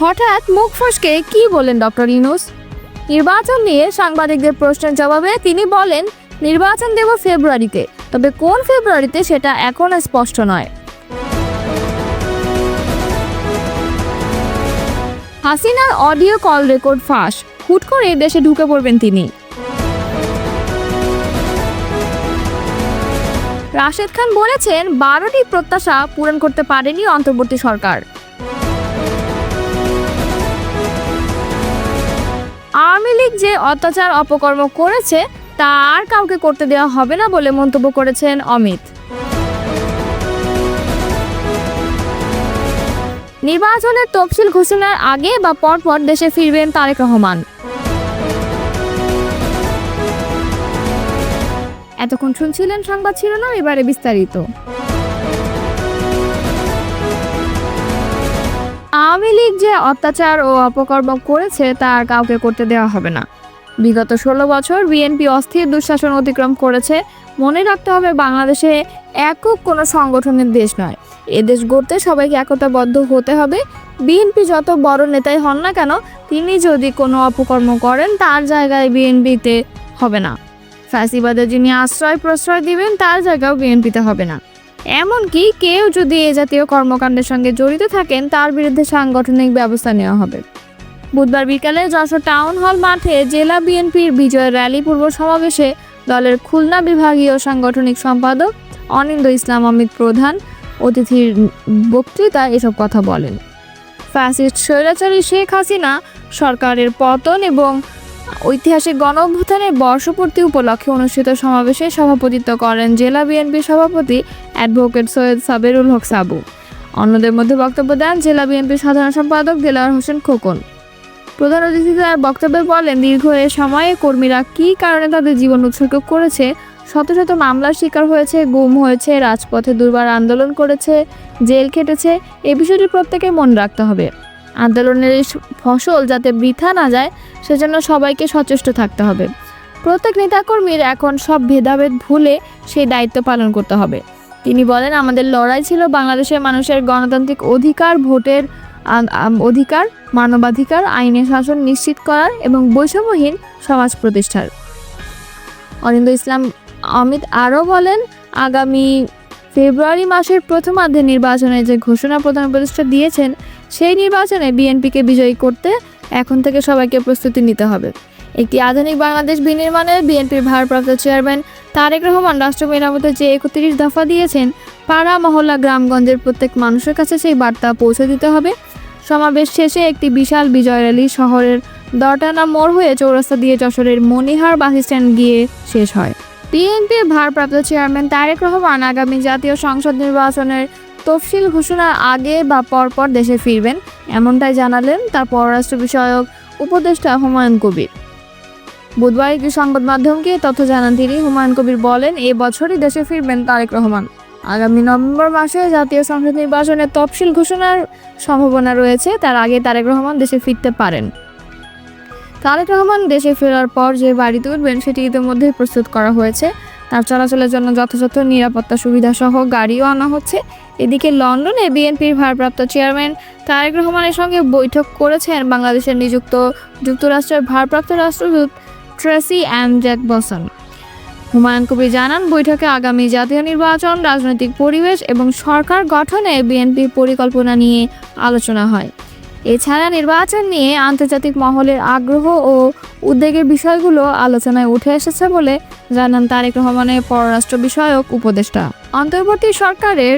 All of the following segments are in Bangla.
হঠাৎ মুখ ফসকে কি বলেন ডক্টর ইউনুস? নির্বাচন নিয়ে সাংবাদিকদের প্রশ্নের জবাবে তিনি বলেন, নির্বাচন দেব ফেব্রুয়ারিতে, তবে কোন ফেব্রুয়ারিতে সেটা এখনও স্পষ্ট নয়। হাসিনার অডিও কল রেকর্ড ফাঁস, হুট করে দেশে ঢুকে পড়বেন তিনি। রাশেদ খান বলেছেন, বারোটি প্রত্যাশা পূরণ করতে পারেনি অন্তর্বর্তী সরকার। যে অত্যাচার অপকর্ম করেছে, তা আর কাউকে করতে দেওয়া হবে না বলে মন্তব্য করেছেন অমিত। নির্বাচনের তফসিল ঘোষণার আগে বা পরপর দেশে ফিরবেন তারেক রহমান। এতক্ষণ শুনছিলেন সংবাদ শিরোনাম, এবারে বিস্তারিত। আওয়ামী লীগ যে অত্যাচার ও অপকর্ম করেছে তা আর কাউকে করতে দেওয়া হবে না। বিগত ষোলো বছর বিএনপি অস্থির দুঃশাসন অতিক্রম করেছে। মনে রাখতে হবে, বাংলাদেশে একক কোনো সংগঠনের দেশ নয়। এ দেশ গড়তে সবাইকে একতাবদ্ধ হতে হবে। বিএনপি যত বড় নেতাই হন না কেন, তিনি যদি কোনো অপকর্ম করেন, তার জায়গায় বিএনপিতে হবে না। ফ্যাসিবাদে যিনি আশ্রয় প্রশ্রয় দিবেন, তার জায়গাও বিএনপিতে হবে না। এমনকি কেউ যদি এ জাতীয় কর্মকাণ্ডের সঙ্গে জড়িত থাকেন, তার বিরুদ্ধে সাংগঠনিক ব্যবস্থা নেওয়া হবে। বুধবার বিকালে যশোর টাউন হল মাঠে জেলা বিএনপির বিজয় র্যালি পূর্ব সমাবেশে দলের খুলনা বিভাগীয় সাংগঠনিক সম্পাদক অনিন্দ ইসলাম অমিত প্রধান অতিথির বক্তৃতায় এসব কথা বলেন। ফ্যাসিস্ট স্বৈরাচারী শেখ হাসিনা সরকারের পতন এবং ঐতিহাসিক গণ অভ্যুত্থানের বর্ষপূর্তি উপলক্ষে অনুষ্ঠিত সমাবেশে সভাপতিত্ব করেন জেলা বিএনপি সভাপতি অ্যাডভোকেট সৈয়দ সাবেরুল হক সাবু। অন্যদের মধ্যে বক্তব্য দেন জেলা বিএনপির সাধারণ সম্পাদক দেলাওয়ার হোসেন খোকন। প্রধান অতিথি তার বক্তব্যে বলেন, দীর্ঘ এ সময়ে কর্মীরা কী কারণে তাদের জীবন উৎসর্গ করেছে? শত শত মামলার শিকার হয়েছে, গুম হয়েছে, রাজপথে দুর্বার আন্দোলন করেছে, জেল খেটেছে, এ বিষয়টি প্রত্যেকে মনে রাখতে হবে। আন্দোলনের ফসল যাতে বৃথা না যায়, সেজন্য সবাইকে সচেষ্ট থাকতে হবে। প্রত্যেক নেতাকর্মীর এখন সব ভেদাভেদ ভুলে সেই দায়িত্ব পালন করতে হবে। তিনি বলেন, আমাদের লড়াই ছিল বাংলাদেশের মানুষের গণতান্ত্রিক অধিকার, ভোটের অধিকার, মানবাধিকার, আইনের শাসন নিশ্চিত করার এবং বৈষম্যহীন সমাজ প্রতিষ্ঠার। অরিন্দ ইসলাম অমিত আরও বলেন, আগামী ফেব্রুয়ারি মাসের প্রথমার্ধে নির্বাচনে যে ঘোষণা প্রধান উপদেষ্টা দিয়েছেন সেই নির্বাচনে বিএনপিকে বিজয়ী করতে এখন থেকে সবাইকে প্রস্তুতি নিতে হবে। একটি আধুনিক বাংলাদেশ বিনির্মাণে বিএনপির ভারপ্রাপ্ত চেয়ারম্যান তারেক রহমান রাষ্ট্র মেরামতে যে একত্রিশ দফা দিয়েছেন, পাড়া, মহল্লা, গ্রামগঞ্জের প্রত্যেক মানুষের কাছে সেই বার্তা পৌঁছে দিতে হবে। সমাবেশ শেষে একটি বিশাল বিজয় র্যালি শহরের দটানা মোড় হয়ে চৌরাস্তা দিয়ে যশোরের মনিহার বাস স্ট্যান্ড গিয়ে শেষ হয়। বিএনপির ভারপ্রাপ্ত চেয়ারম্যান তারেক রহমান আগামী জাতীয় সংসদ নির্বাচনের তফসিল ঘোষণার আগে বা পরপর দেশে ফিরবেন, এমনটাই জানালেন তার পররাষ্ট্র বিষয়ক উপদেষ্টা হুমায়ুন কবির। বুধবার একটি সংবাদ মাধ্যমকে তথ্য জানান তিনি। হুমায়ুন কবির বলেন, এ বছরই দেশে ফিরবেন তারেক রহমান। আগামী নভেম্বর মাসে জাতীয় সংসদ নির্বাচনের তফসিল ঘোষণার সম্ভাবনা রয়েছে। তার আগে তারেক রহমান দেশে ফিরতে পারেন। তারেক রহমান দেশে ফেরার পর যে বাড়িতে উঠবেন, সেটি ইতিমধ্যেই প্রস্তুত করা হয়েছে। তার চলাচলের জন্য যথাযথ নিরাপত্তা সুবিধা সহ গাড়িও আনা হচ্ছে। এদিকে লন্ডনে বিএনপির ভারপ্রাপ্ত চেয়ারম্যান তারেক রহমানের সঙ্গে বৈঠক করেছেন বাংলাদেশের নিযুক্ত যুক্তরাষ্ট্রের ভারপ্রাপ্ত রাষ্ট্রদূত ট্রেসি অ্যান্ড জ্যাক বসন হুমায়ুন কবির জানান, বৈঠকে আগামী জাতীয় নির্বাচন, রাজনৈতিক পরিবেশ এবং সরকার গঠনে বিএনপির পরিকল্পনা নিয়ে আলোচনা হয়। এছাড়া নির্বাচন নিয়ে আন্তর্জাতিক মহলের আগ্রহ ও উদ্বেগের বিষয়গুলো আলোচনায় উঠে এসেছে বলে জানান তারেক রহমানের পররাষ্ট্র বিষয়ক উপদেষ্টা। অন্তর্বর্তী সরকারের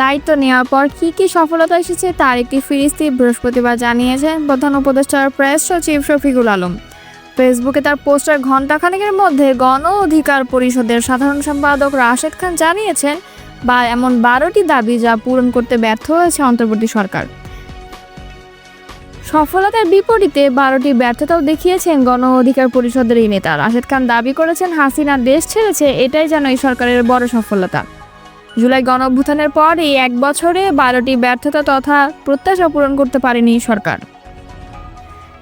দায়িত্ব নেওয়ার পর কী কী সফলতা এসেছে তার একটি ফিরিস্তি বৃহস্পতিবার জানিয়েছেন প্রধান উপদেষ্টার প্রেস সচিব শফিকুল আলম। ফেসবুকে তার পোস্টার ঘণ্টাখানেকের মধ্যে গণ অধিকার পরিষদের সাধারণ সম্পাদক রাশেদ খান জানিয়েছেন, বা এমন বারোটি দাবি যা পূরণ করতে ব্যর্থ হয়েছে অন্তর্বর্তী সরকার। সফলতার বিপরীতে বারোটি ব্যর্থতাও দেখিয়েছেন গণ অধিকার পরিষদের এই নেতা। রাশেদ খান দাবি করেছেন হাসিনা দেশ ছেড়েছে, এটাই যেন এই সরকারের বড় সফলতা। জুলাই গণ অভ্যুত্থানের পর এই এক বছরে বারোটি ব্যর্থতা তথা প্রত্যাশা পূরণ করতে পারেনি সরকার।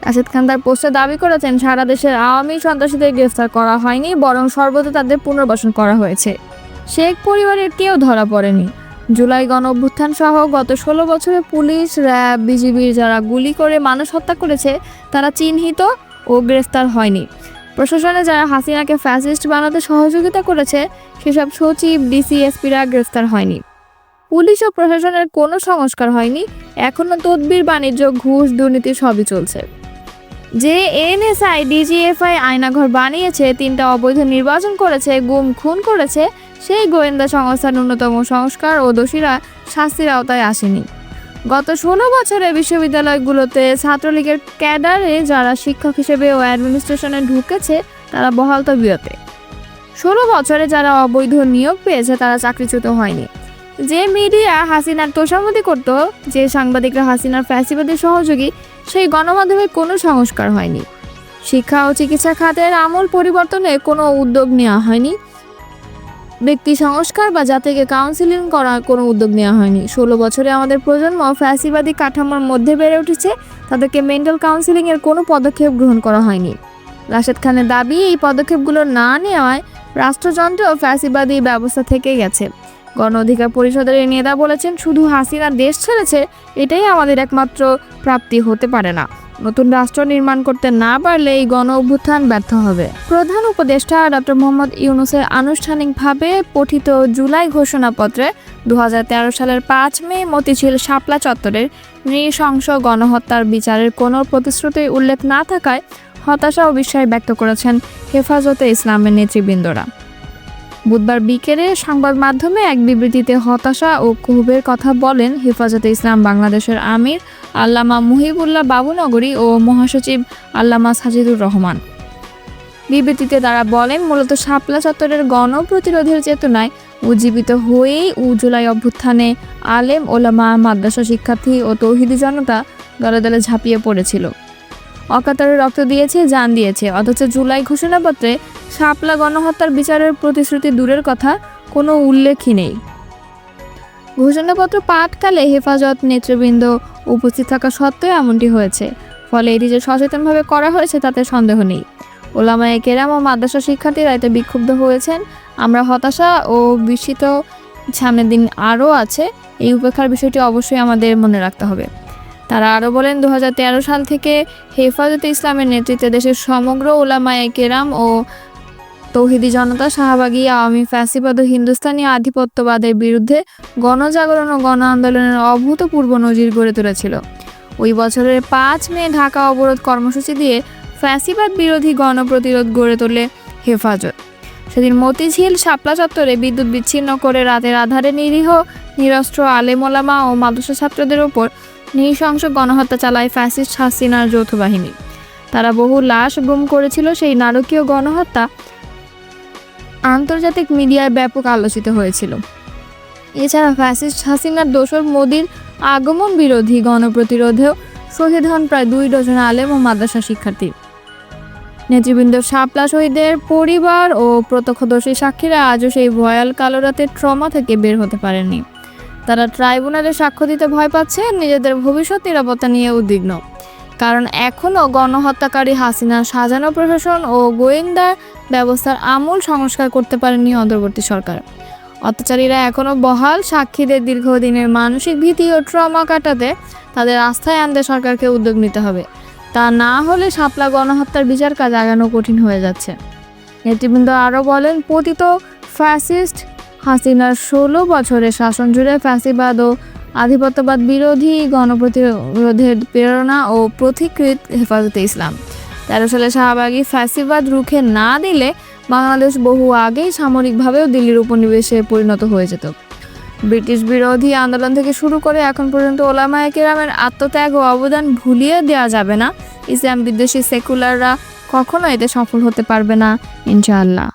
রাশেদ খান তার পোস্টে দাবি করেছেন, সারা দেশের আওয়ামী সন্ত্রাসীদের গ্রেফতার করা হয়নি, বরং সর্বদা তাদের পুনর্বাসন করা হয়েছে। শেখ পরিবারের কেউ ধরা পড়েনি। জুলাই গণ অভ্যুত্থান সহ গত ষোলো বছরে পুলিশ, র্যাব, বিজিবির যারা গুলি করে মানুষ হত্যা করেছে, তারা চিহ্নিত ও গ্রেফতার হয়নি। প্রশাসনে যারা হাসিনাকে ফ্যাসিস্ট বানাতে সহযোগিতা করেছে, সেসব সচিব, ডিসিএসপিরা গ্রেফতার হয়নি। পুলিশ ও প্রশাসনের কোনো সংস্কার হয়নি এখনও তদবির, বাণিজ্য, ঘুষ, দুর্নীতি সবই চলছে। যে এনএসআই ডিজিএফআই আয়নাঘর বানিয়েছে, তিনটা অবৈধ নির্বাচন করেছে, গুম, খুন করেছে সেই গোয়েন্দা সংস্থার ন্যূনতম সংস্কার ও দোষীরা শাস্তির আওতায় আসেনি। গত ষোলো বছরে বিশ্ববিদ্যালয়গুলোতে ছাত্রলীগের ক্যাডারে যারা শিক্ষক হিসেবে ও অ্যাডমিনিস্ট্রেশনে ঢুকেছে, তারা বহাল তবিয়তে। ষোলো বছরে যারা অবৈধ নিয়োগ পেয়েছে, তারা চাকরিচ্যুত হয়নি। যে মিডিয়া হাসিনার তোষামতি করত, যে সাংবাদিকরা হাসিনার ফ্যাসিবাদী সহযোগী, সেই গণমাধ্যমে কোনো সংস্কার হয়নি। শিক্ষা ও চিকিৎসা খাতের আমূল পরিবর্তনে কোনো উদ্যোগ নেওয়া হয়নি। ব্যক্তি সংস্কার বা জাতিকে কাউন্সিলিং করার কোনো উদ্যোগ নেওয়া হয়নি। ষোলো বছরে আমাদের প্রজন্ম ফ্যাসিবাদী কাঠামোর মধ্যে বেড়ে উঠেছে। তাদেরকে মেন্টাল কাউন্সিলিংয়ের কোনো পদক্ষেপ গ্রহণ করা হয়নি। রাশেদ খানের দাবি, এই পদক্ষেপগুলো না নেওয়ায় রাষ্ট্রযন্ত্র ফ্যাসিবাদী ব্যবস্থা থেকে গেছে। গণ অধিকার পরিষদের এই নেতা বলেছেন, শুধু হাসিনা দেশ ছেড়েছে, এটাই আমাদের একমাত্র প্রাপ্তি হতে পারে না। নতুন রাষ্ট্র নির্মাণ করতে না পারলে এই গণ অভ্যুত্থান ব্যর্থ হবে। প্রধান উপদেষ্টা ডক্টর মোহাম্মদ ইউনুসের আনুষ্ঠানিকভাবে পঠিত জুলাই ঘোষণাপত্রে দু হাজার তেরো সালের পাঁচ মে মতিঝিল শাপলা চত্বরের নৃশংস গণহত্যার বিচারের কোনো প্রতিশ্রুতি উল্লেখ না থাকায় হতাশা ও বিস্ময় ব্যক্ত করেছেন হেফাজতে ইসলামের নেতৃবৃন্দরা। বুধবার বিকেলে সংবাদ মাধ্যমে এক বিবৃতিতে হতাশা ও ক্ষোভের কথা বলেন হেফাজতে ইসলাম বাংলাদেশের আমির আল্লামা মুহিবুল্লাহ বাবুনগরী ও মহাসচিব আল্লামা সাজিদুর রহমান। বিবৃতিতে তারা বলেন, মূলত শাপলা চত্বরের গণপ্রতিরোধের চেতনায় উজ্জীবিত হয়েই উ জুলাই অভ্যুত্থানে আলেম, ওলামা, মাদ্রাসা শিক্ষার্থী ও তৌহিদি জনতা দলে দলে ঝাঁপিয়ে পড়েছিল। অকাতরে রক্ত দিয়েছে, জান দিয়েছে। অথচ জুলাই ঘোষণাপত্রে শাপলা গণহত্যার বিচারের প্রতিশ্রুতি দূরের কথা কোনো উল্লেখই নেই। ঘোষণাপত্র পাঠকালে হেফাজত নেতৃবৃন্দ উপস্থিত থাকা সত্ত্বেও এমনটি হয়েছে। ফলে এটি যে সচেতনভাবে করা হয়েছে তাতে সন্দেহ নেই। ওলামায়ে কেরাম ও মাদ্রাসা শিক্ষার্থীরা এতে বিক্ষুব্ধ হয়েছেন। আমরা হতাশা ও বিস্মিত। সামনের দিন আরও আছে। এই উপেক্ষার বিষয়টি অবশ্যই আমাদের মনে রাখতে হবে। তারা আরও বলেন দু হাজার তেরো সাল থেকে হেফাজতে ইসলামের নেতৃত্বে দেশের সমগ্র ওলামায়ে কেরাম ও তৌহিদি জনতা শাহবাগী আওয়ামী ফ্যাসিবাদ ও হিন্দুস্তানি আধিপত্যবাদের বিরুদ্ধে গণজাগরণ ও গণ আন্দোলনের অভূতপূর্ব নজির গড়ে তুলেছিল। ওই বছরের পাঁচ মে ঢাকা অবরোধ কর্মসূচি দিয়ে ফ্যাসিবাদ বিরোধী গণপ্রতিরোধ গড়ে তোলে হেফাজত। সেদিন মতিঝিল শাপলা চত্বরে বিদ্যুৎ বিচ্ছিন্ন করে রাতের আধারে নিরীহ, নিরস্ত্র আলেমোলামা ও মাদ্রাসা ছাত্রদের ওপর নৃশংস গণহত্যা চালায় ফ্যাসিস্ট হাসিনার যৌথ বাহিনী। তারা বহু লাশ গুম করেছিল সেই নারকীয় গণহত্যা আন্তর্জাতিক মিডিয়ায় ব্যাপক আলোচিত হয়েছিল। এছাড়া ফ্যাসিস্ট হাসিনার দোসর মোদির আগমন বিরোধী গণপ্রতিরোধেও শহীদ হন প্রায় দুই ডজন আলেম ও মাদ্রাসা শিক্ষার্থী। নেতৃবৃন্দ শাপলা শহীদের পরিবার ও প্রত্যক্ষদর্শী সাক্ষীরা আজও সেই ভয়াল কালো রাতের ট্রমা থেকে বের হতে পারেননি। তারা ট্রাইব্যুনালে সাক্ষ্য দিতে ভয় পাচ্ছে নিজেদের ভবিষ্যৎ নিরাপত্তা নিয়ে উদ্বিগ্ন। কারণ এখনও গণহত্যাকারী হাসিনা সাজানো প্রশাসন ও গোয়েন্দা ব্যবস্থার আমূল সংস্কার করতে পারেনি অন্তর্বর্তী সরকার। অত্যাচারীরা এখনও বহাল, সাক্ষীদের দীর্ঘদিনের মানসিক ভীতি ও ট্রমা কাটাতে তাদের আস্থায় আনতে সরকারকে উদ্যোগ নিতে হবে। তা না হলে শাপলা গণহত্যার বিচার কাজ আগানো কঠিন হয়ে যাচ্ছে। নেতৃবৃন্দ আরও বলেন, পতিত ফ্যাসিস্ট হাসিনার ষোলো বছরের শাসন জুড়ে ফ্যাসিবাদ ও আধিপত্যবাদ বিরোধী গণপ্রতিরোধের প্রেরণা ও প্রতিকৃত হেফাজতে ইসলাম। তেরো সালে শাহবাগী ফ্যাসিবাদ রুখে না দিলে বাংলাদেশ বহু আগেই সামরিকভাবেও দিল্লির উপনিবেশে পরিণত হয়ে যেত। ব্রিটিশ বিরোধী আন্দোলন থেকে শুরু করে এখন পর্যন্ত ওলামায়ে কেরামের আত্মত্যাগ ও অবদান ভুলিয়ে দেওয়া যাবে না। ইসলাম বিদ্বেষী সেকুলাররা কখনো এতে সফল হতে পারবে না, ইনশাআল্লাহ।